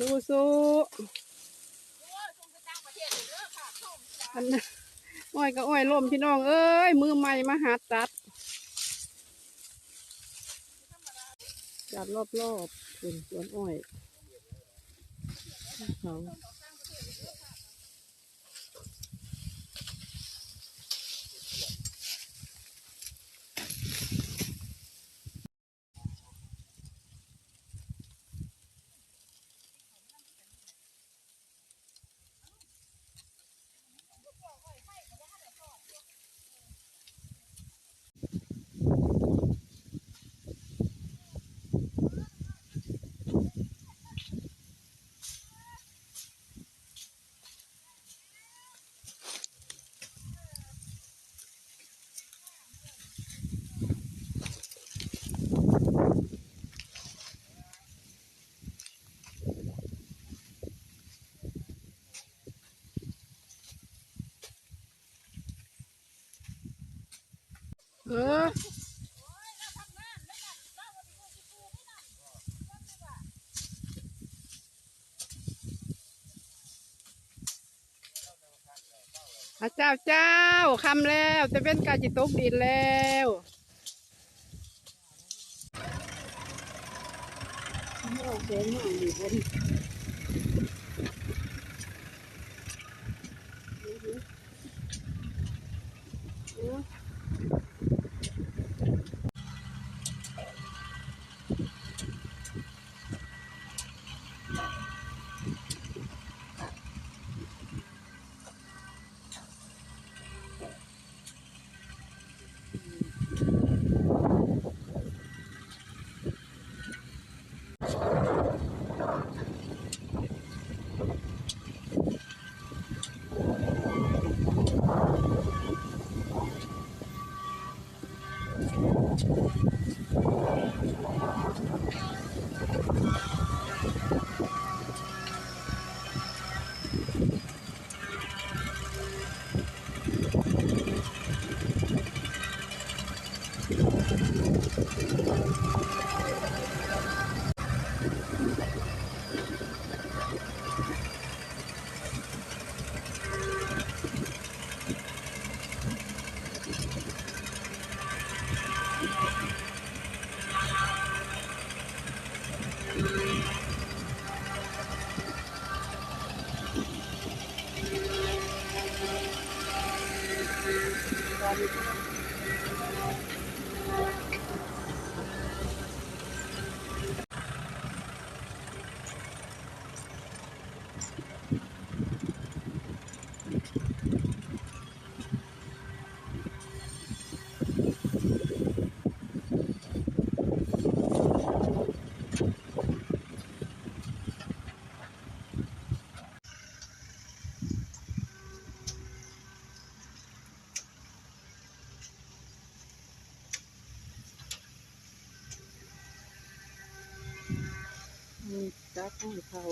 สู้สู้อันนั้นอ้อยก็อ้อยล่มพี่น้อง เอ้ย มือใหม่มาหาจัด จัดรอบรอบๆเป็นสวนอ้อยเขา เออเจ้าเจ้าคำแล้วจะเป็นกาจิตกดินแล้วโอเคมากดีบนจักของเขา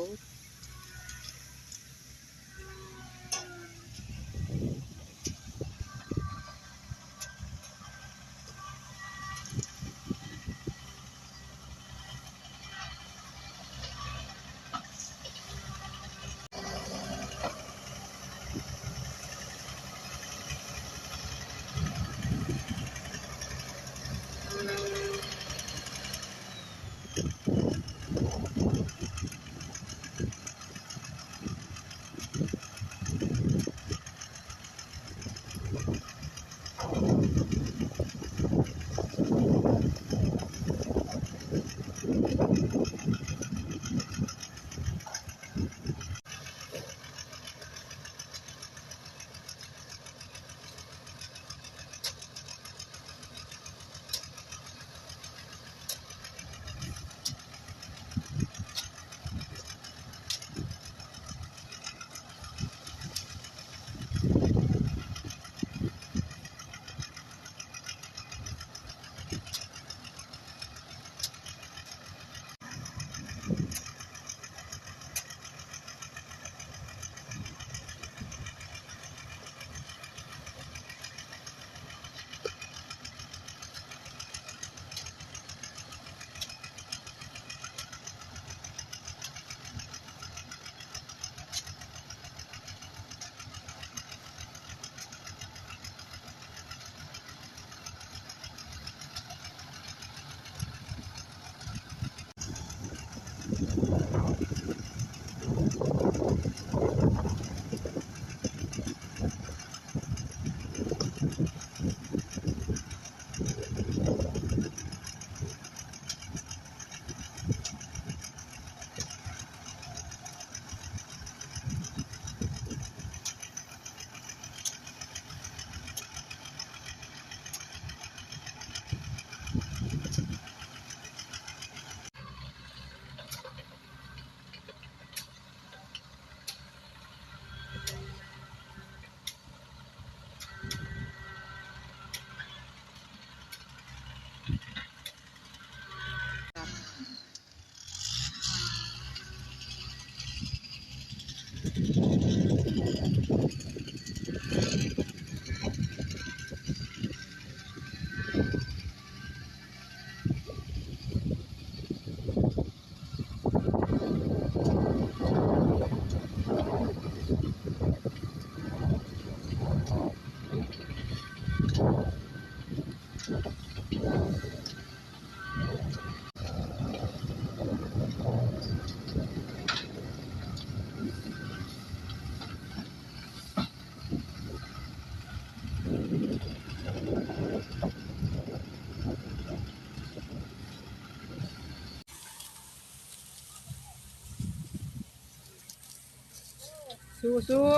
สู้สู้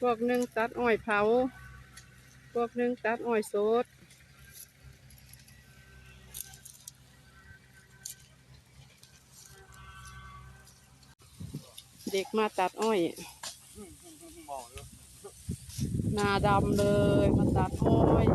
พวกหนึ่งตัดอ้อยเผา พวกหนึ่งตัดอ้อยสดเด็กมาตัดอ้อยนาดำเลยมาตัดอ้อย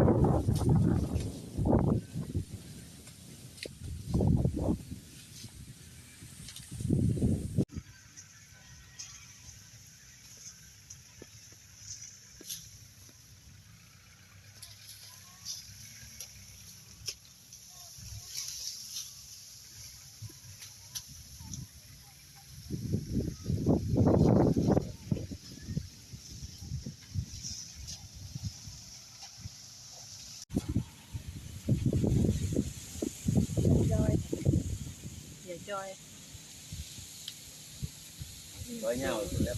อย่าจอย ร้อยเงาสุดแล้ว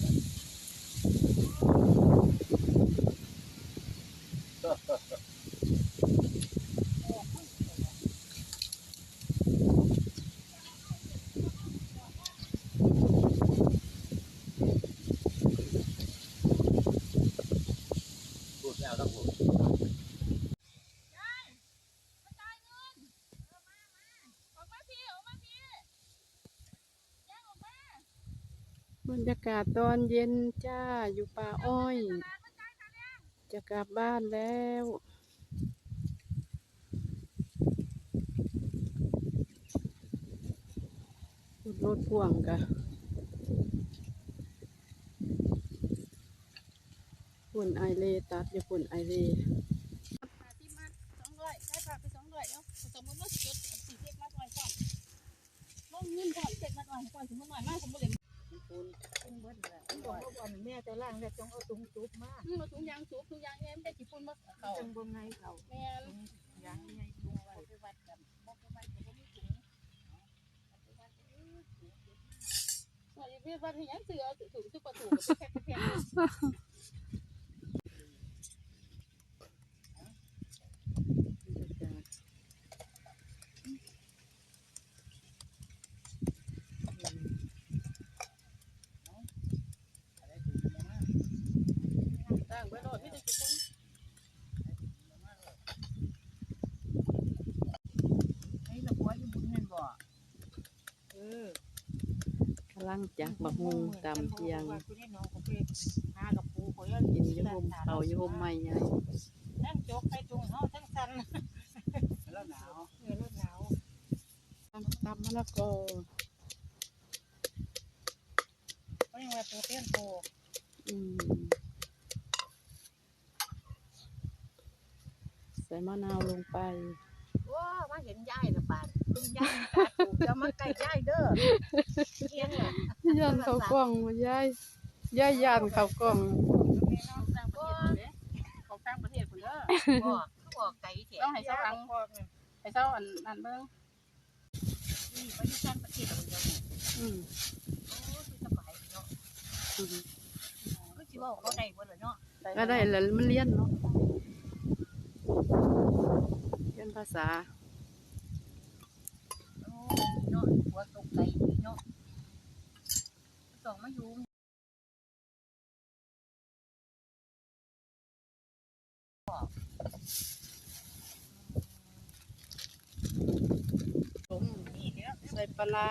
พูดแล้วต้องพูด บรร ยากาศตอนเย็นจ้าอยู่ป่าอ้อย จะกลับบ้านแล้ว รถพ่วงกะฝุ่นไอเลตัดอยู่ฝุ่นไอเล อกว่าแม่จะล่างแล้วจงเอาตุงจุบมาอืมมาถุงยางสูบถุงยางแง่ไม่ได้จีปุ่นมาเขาจังบนไงเขาแม่ตุงยางไงตุงไว้ไปวัดกันบอกไปวัดกันบ่มีถุงว่าเรียกว่าที่ยังเสือถูกทุกประตูแค่แค่ต่างไปโหลดที่จะจีปุ่น ให้ละพัวอยู่บุญเงินบ่เออ กำลังจักบักฮุงตำเทียงว่าคุณนี่น้องก็ไปหากับปูเขาย่อกินอยูหมเขาอยูหมไม่ใหญ่ทั้งจกไปตุงเฮาทั้งสันแล้วหนาวเออรถหนาวตำตำมะละกอ เขายังว่าตัวเตี้ยนโต อืมใส่มะนาวลงไปว้ามาเห็นยายละบาดคุณยายตาถูกจะมาใกล้ยายเด้อเอียงล่ะย่านเขากล้องมาย้ายย้ายย่านเขากล้องของต่างประเทศของต่างประเทศคนเด้อบ่เขาบอกไก่แท้ต้องให้เจ้าฟังให้เจ้าอันนั้นเบิ่งนี่ไปที่ชั้นประเทศเราเดียวนี่อืมโอ้คือสบายเนาะอืมก็สิเว้าเขาได้บ่ล่ะเนาะก็ได้แล้วมันเรียนเนาะ เรียนภาษาโอ้เนาะหัวตกไก่เนาะสองมาอยู่ต้มนี่เด้อใส่ปลาร้า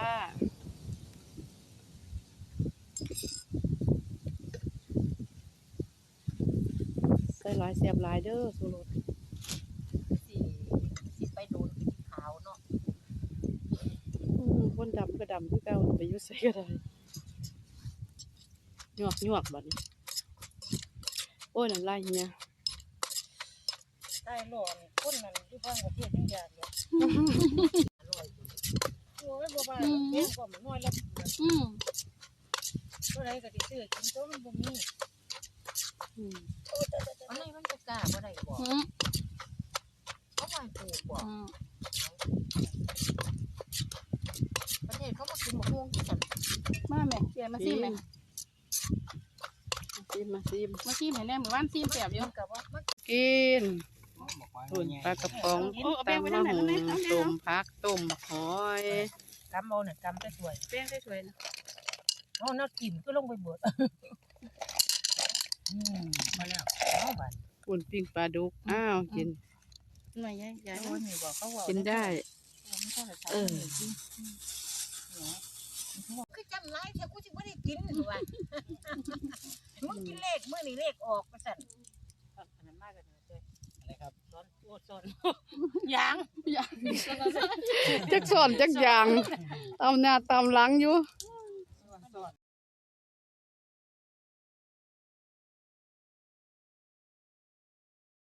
ใส่หลายเสียบหลายเด้อสุรสสิสิไปโดนสีขาวเนาะ อืม คนดำก็ดำคือเก่าไปอยุ่ใส่ก็ได้หยวกหยวกบัดนี้โอ้ยน้ำลายเฮียได้หลอนคนนั้นที่ฟังประเทศยังยากเลยอร่อยโอ้ยบ่ว่าเพียงก็มันน้อยแล้ว อืม ตัวใดก็สิซื้อกินตัวมันบ่มี อืม อันนี้มันจะกล้าบ่ได้บ่ อืม เขาไม่ปลูกบ่ อืม ประเทศเขามากินมะม่วงที่สัน มาแม่เปลี่ยนมาซิมแม่ ซิมมาซิม มาซิมให้แน่หมู่บ้านซิมแซ่บอยู่มันกับว่ามันกินโอ้ตุนปลากระป๋องตำมะฮุงต้มผักต้มบักหอยกำเอาเนี่ยกำได้สวยแป้งได้สวยนะเอาน้ากินก็ลงไปเบิดอืมมาแล้วเอาบันปุ่นปิ้งปลาดุกอ้าวกินหน่อยยายยายโอ้ยนี่บอกเขาว่ากินได้ เออคือ จำไรแต่กูจะไม่ได้กินหรอวะมึงกินเลขเมื่อนี่เลขออกประสันขนาดมากกันเลยอะไรครับซ้อนโอ้ซ้อนยางจักสอนจักอย่างตำหน้าตำหลังอยู่